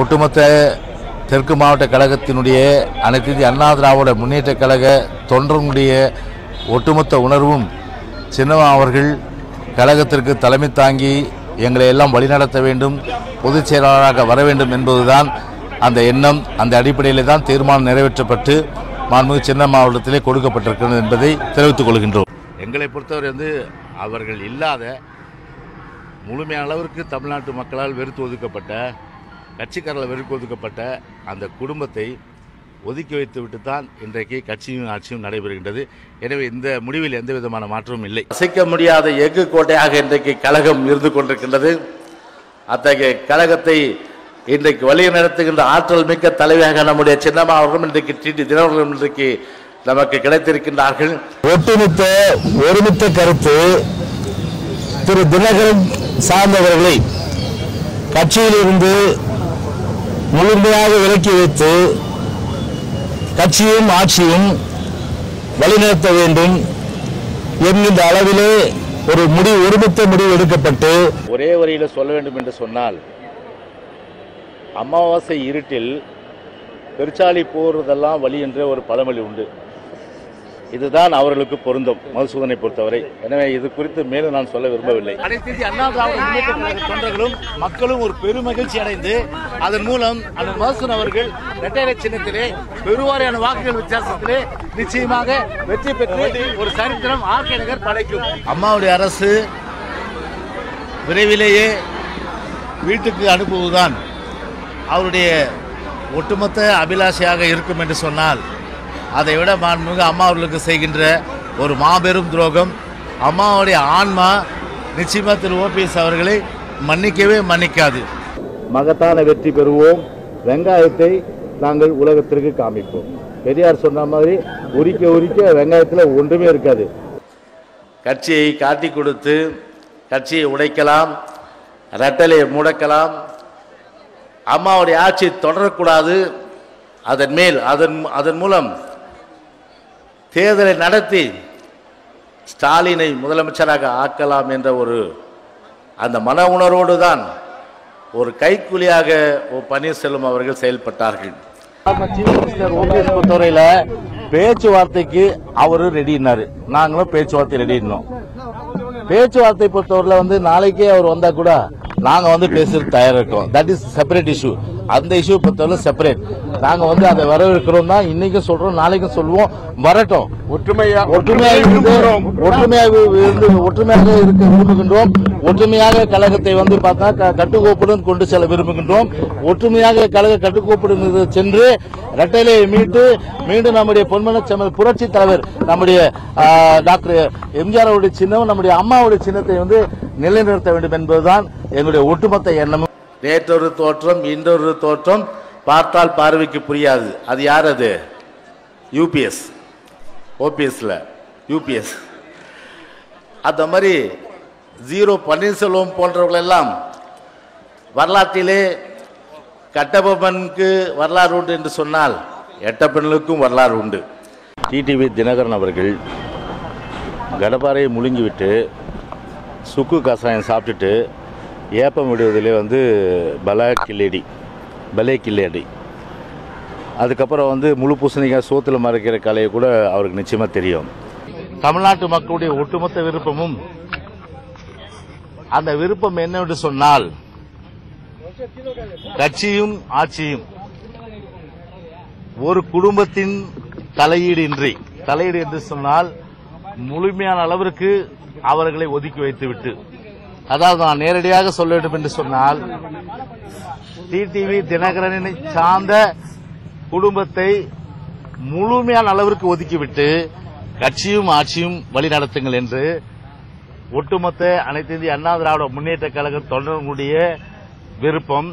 ஒட்டுமொத்த தெற்கு மாவட்ட கழகத்தினுடைய அனைத்து அண்ணா திராவிட முன்னேற்ற கழக தொண்டர்களுடைய ஒட்டுமொத்த உணர்வும் சின்னவா அவர்கள் கழகத்திற்கு தலைமை தாங்கி எங்களை எல்லாம் வழிநடத்த வேண்டும் பொதுச் செயலாளராக வர வேண்டும் என்பதுதான் அந்த எண்ணம். அந்த அடிப்படையில் தான் தீர்மானம் நிறைவேற்றப்பட்டு மாண்புமிகு சின்ன மாவட்டத்திலே கொடுக்கப்பட்டிருக்கிறது என்பதை தெரிவித்துக் கொள்கின்றோம். எங்களை பொறுத்தவரை வந்து அவர்கள் இல்லாத முழுமையான அளவிற்கு தமிழ்நாட்டு மக்களால் வெறுத்து ஒதுக்கப்பட்ட கட்சிக்காரர்கள் வெறுத்து ஒதுக்கப்பட்ட அந்த குடும்பத்தை ஒதுக்கி வைத்து விட்டு தான் இன்றைக்கு கட்சியும் ஆட்சியும் நடைபெறுகின்றது. எனவே இந்த முடிவில் எந்த விதமான மாற்றமும் இல்லை. அசைக்க முடியாத எஃகு கோட்டையாக இன்றைக்கு கழகம் இருந்து கொண்டிருக்கின்றது. அத்தகைய கழகத்தை இன்றைக்கு வழி நடத்துகின்ற ஆற்றல் மிக்க தலைவியாக நம்முடைய சின்னம்மா அவர்களும் இன்றைக்கு டிடி தினவர்களும் இன்றைக்கு நமக்கு கிடைத்திருக்கின்றார்கள். ஒட்டுமொத்த ஒருமித்த கருத்து திரு தினகரன் சார்ந்தவர்களை கட்சியிலிருந்து முழுமையாக விலக்கி வைத்து கட்சியும் ஆட்சியும் வழிநடத்த வேண்டும் என்கின்ற அளவிலே ஒரு முடிவு ஒருமித்த முடிவு எடுக்கப்பட்டு ஒரே வரியில் சொல்ல வேண்டும் என்று சொன்னால் அமாவாசை இருட்டில் பெருச்சாளி போறதெல்லாம் வழி என்ற ஒரு பழமொழி உண்டு. இதுதான் அவர்களுக்கு பொருந்தும் மதுசூதனை பொறுத்தவரை. எனவே இது குறித்து மேலும் நான் சொல்ல விரும்பவில்லை. அண்ணா திராவிட தொண்டர்களும் மக்களும் ஒரு பெருமகிழ்ச்சி அடைந்து அதன் மூலம் அந்த மதுசூதன் அவர்கள் இரட்டைலை சின்னத்திலே பெருவாரியான வாக்குகள் வித்தியாசத்திலே நிச்சயமாக வெற்றி பெற்று ஒரு சரித்திரம் ஆர்கே நகர் படைக்கும் அம்மாவுடைய அரசு விரைவிலேயே வீட்டுக்கு அனுப்புவதுதான் அவருடைய ஒட்டுமொத்த அபிலாஷையாக இருக்கும் என்று சொன்னால் அதை விட மாண்புமிகு அம்மா அவர்களுக்கு செய்கின்ற ஒரு மாபெரும் துரோகம். அம்மாவுடைய ஆன்மா நிச்சயமா திரு ஓபிஎஸ் அவர்களை மன்னிக்கவே மன்னிக்காது. மகத்தான வெற்றி பெறுவோம். வெங்காயத்தை நாங்கள் உலகத்திற்கு காமிப்போம். பெரியார் சொன்ன மாதிரி உரிக்க உரிக்க வெங்காயத்தில் ஒன்றுமே இருக்காது. கட்சியை காட்டி கொடுத்து கட்சியை உடைக்கலாம் ரெட்டலையை முடக்கலாம். அம்மாவுடைய ஆட்சி தொடரக்கூடாது. அதன் மேல் அதன் அதன் மூலம் தேர்தலை நடத்தி ஸ்டாலினை முதலமைச்சராக ஆக்கலாம் என்ற ஒரு அந்த மன உணர்வோடு தான் ஒரு கைக்கூலியாக ஓ பன்னீர்செல்வம் அவர்கள் செயல்பட்டார்கள். ஓபிஎஸ் பொறுத்தவரையில் பேச்சுவார்த்தைக்கு அவரு ரெடினாரு நாங்களும் பேச்சுவார்த்தை ரெடினோம் பேச்சுவார்த்தை பொறுத்தவரையில் வந்து நாளைக்கே அவர் வந்தா கூட நாங்க வந்து பேசுறது தயாரா தட் இஸ் செப்பரேட் இஷ்யூ அந்த இஷ்யூ பொறுத்தவரை செப்பரேட் நாங்க வந்து அதை வரவேற்கிறோம் தான் இன்னைக்கும் சொல்றோம் நாளைக்கும் சொல்லுவோம். வரட்டும். ஒற்றுமையா ஒற்றுமையாக ஒற்றுமையாக இருந்து ஒற்றுமையாக இருக்க விரும்புகின்றோம். ஒற்றுமையாக கழகத்தை வந்து பார்த்தா கட்டுக்கோப்புடன் கொண்டு செல்ல விரும்புகின்றோம். ஒற்றுமையாக கழக கட்டுக்கோப்புடன் சென்று இரட்டைலையை மீட்டு மீண்டும் நம்முடைய பொன்மன புரட்சி தலைவர் நம்முடைய டாக்டர் எம்ஜிஆர் அவருடைய சின்னம் நம்முடைய அம்மாவுடைய சின்னத்தை வந்து நிலைநிறுத்த வேண்டும் என்பதுதான் எங்களுடைய ஒட்டுமொத்த எண்ணமும். நேற்றொரு தோற்றம் இன்றொரு தோற்றம் பார்த்தால் பார்வைக்கு புரியாது. அது யார் அது? யூபிஎஸ் ஓபிஎஸ்ல யூபிஎஸ் அந்த மாதிரி ஜீரோ பன்னீர்செல்வம் போன்றவர்களெல்லாம் வரலாற்றிலே கட்டபொம்மனுக்கு வரலாறு உண்டு என்று சொன்னால் எட்டப்பெண்ணுக்கும் வரலாறு உண்டு. டிடிவி தினகரன் அவர்கள் கடப்பாறையை முழுங்கிவிட்டு சுக்கு கஷாயம் சாப்பிட்டுட்டு ஏப்பம் விடுவதிலே வந்து பல கில்லேடி பலே கில்லடி அதுக்கப்புறம் வந்து முழு பூசணிக்காய் சோத்தில் மறைக்கிற கலையை கூட அவருக்கு நிச்சயமாக தெரியும். தமிழ்நாட்டு மக்களுடைய ஒட்டுமொத்த விருப்பமும் அந்த விருப்பம் என்னவென்று சொன்னால் கட்சியும் ஆட்சியும் ஒரு குடும்பத்தின் தலையீடு இன்றி தலையீடு என்று சொன்னால் முழுமையான அளவிற்கு அவர்களை ஒதுக்கி வைத்துவிட்டு அதாவது நான் நேரடியாக சொல்ல வேண்டும் என்று சொன்னால் டிடிவி தினகரனை சார்ந்த குடும்பத்தை முழுமையான அளவிற்கு ஒதுக்கிவிட்டு கட்சியும் ஆட்சியும் வழி நடத்துங்கள் என்று ஒட்டுமொத்த அனைத்து இந்திய அண்ணா திராவிட முன்னேற்ற கழக தொண்டர்களுடைய விருப்பம்.